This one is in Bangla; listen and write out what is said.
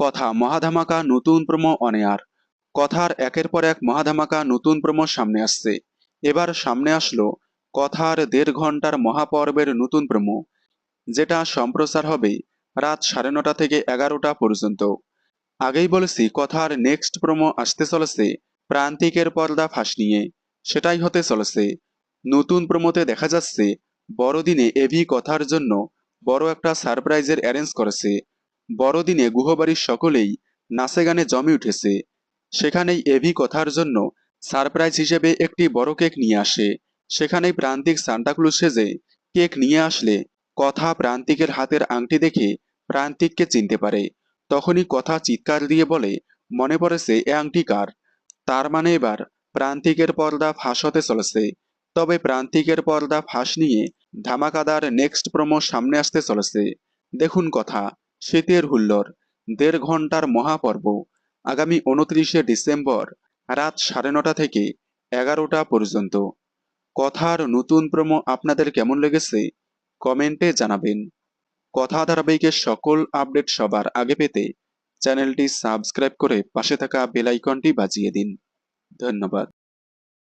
কথা মহাধামাকা নতুন প্রমো অনেয়ার কথার একের পর এক মহাধামাকা নতুন প্রমো সামনে আসছে। এবার সামনে আসলো কথার দেড় ঘণ্টার মহাপর্বের নতুন প্রমো। যেটা সম্প্রচার হবে রাত সাড়ে নটা থেকে এগারোটা পর্যন্ত। আগেই বলেছি, কথার নেক্সট প্রমো আসতে চলেছে প্রান্তিকের পর্দা ফাঁস নিয়ে। সেটাই হতে চলেছে। নতুন প্রমোতে দেখা যাচ্ছে বড়দিনে এভি কথার জন্য বড় একটা সারপ্রাইজের অ্যারেঞ্জ করেছে। বড়দিনে গুহবাড়ির সকলেই নাচে গানে জমে উঠেছে। সেখানেই এভি কথার জন্য সারপ্রাইজ হিসেবে একটি বড় কেক নিয়ে আসে। সেখানেই প্রান্তিক সান্টাক্লুজ সেজে কেক নিয়ে আসলে কথা প্রান্তিকের হাতের আংটি দেখে প্রান্তিককে চিনতে পারে। তখনই কথা চিৎকার দিয়ে বলে, মনে পড়েছে এ আংটি কার? তার মানে এবার প্রান্তিকের পর্দা ফাঁস হতে চলেছে। তবে প্রান্তিকের পর্দা ফাঁস নিয়ে ধামাকাদার নেক্সট প্রমো সামনে আসতে চলেছে। দেখুন কথা শীতের হুল্লোর, দেড় ঘণ্টার মহাপর্ব। আগামী উনত্রিশে ডিসেম্বর রাত সাড়ে নটা থেকে এগারোটা পর্যন্ত। কথার নতুন প্রমো আপনাদের কেমন লেগেছে, কমেন্টে জানাবেন। কথা ধারাবাহিকের সকল আপডেট সবার আগে পেতে চ্যানেলটি সাবস্ক্রাইব করে পাশে থাকা বেলাইকনটি বাজিয়ে দিন। ধন্যবাদ।